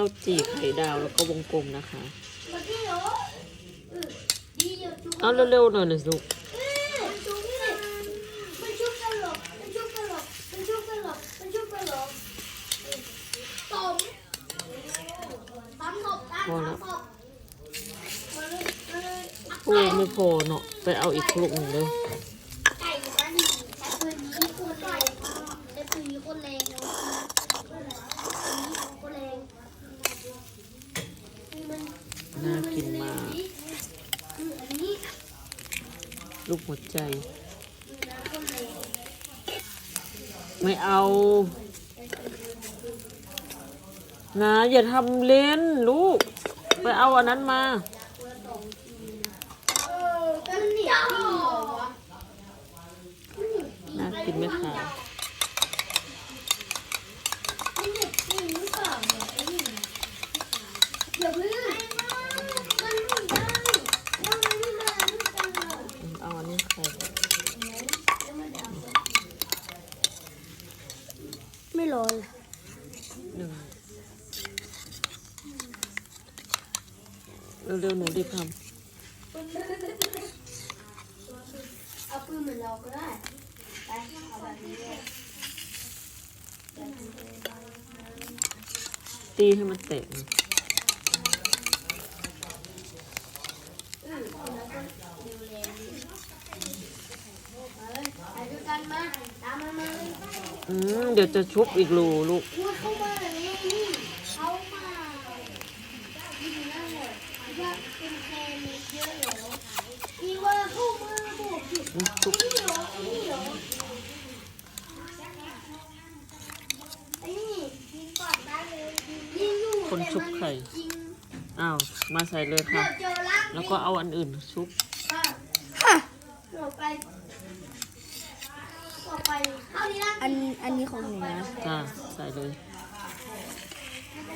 ข้าวจี่ไข่ดาวแล้วก็วงกลมนะคะ เอาเร็วๆหน่อยนะลูกพอแล้วโอ้ไม่พอเนาะไปเอาอีกลูกหนึ่งเลย ไก่มันแต่ปืนนี้คนแรงแต่ปืนนี้คนแรงนะคนแรงมัน น่ากินมาก ลูกหัวใจ ไม่เอา นะ อย่าทำเล่นลูก ไปเอาอันนั้นมา เออเป็นเหนียวเหรอวะ น่ากินไหมคะ มันเด็กจริงหรือเปล่าเนี่ยไอ้นี่อย่าเพิ่งมันไม่ได้แล้วมันไม่มาด้วยกันเหรอ เอาอันนี้ใส่ ไม่ร้อนหนึ่งเร็วๆหนูรีบทเอาปืนเหมือนเราก็ได้ไปเอาแบบนี้เลยำตีให้มันแตกนะ อืมแล้วก็ดูแลดีมาเลยไปด้วยกันมาตามมามาเลย อืมเดี๋ยวจะชุบอีกรูลูกพูดเข้ามาเลยนี่เข้ามาดีนั่นเลยว่าเป็นแค่เม็ดเยอะเหรออีว่าเข้ามาบอกผิดอืมชุบนี่เหรอนี่เหรอไอ้นี่ยิงก่อนได้เลยยิงอยู่คนชุบไข่ ยิงอ้าว มาใส่เลยเดี๋ค่ะยวเจอล่างแล้วก็เอาอันอื่นชุบค่ะต่อไปต่อไปเข้านี้ล่าง อันอันนี้ของหนูนะ จ้าใส่เลย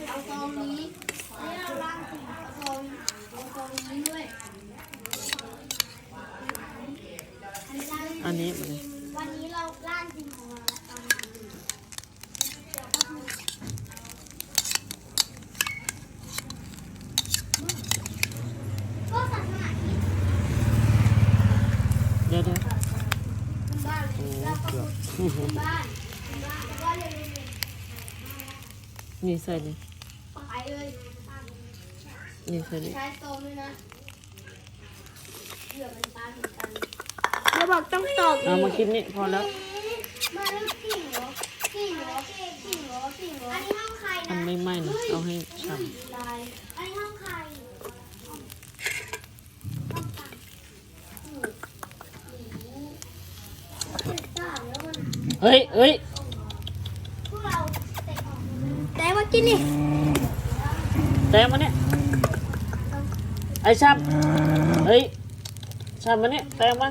เอาซองนี้แล้วเอาล่างสีเอาซองเอาซองนี้ด้วยอันนี้มันวันนี้เราล่านจริงของเราตอนก็ศาสนาที่เดี๋ยวเดี๋ยว นคุณบ้านก็เลยนี่ใส่เลยไปเลยนี่ใส่เลยใช้โซมด้วยนะเหยื่อมันตายเหมือนกันแล้วบอกต้องตอกเอามาคิดนี่พอแล้วมาแล้วกิ่งเหรอกิ่งเหรอกิ่งเหรอกิ่งเหรออันนี้ห้องใครมันนะไม่ไหม้นะเอาให้ฉ่ล เฮ้ยเฮ้ยแต่มากินนี่แต่มาเนี่ยไอ้ชับเฮ้ยชับมาเนี่ยแต่มา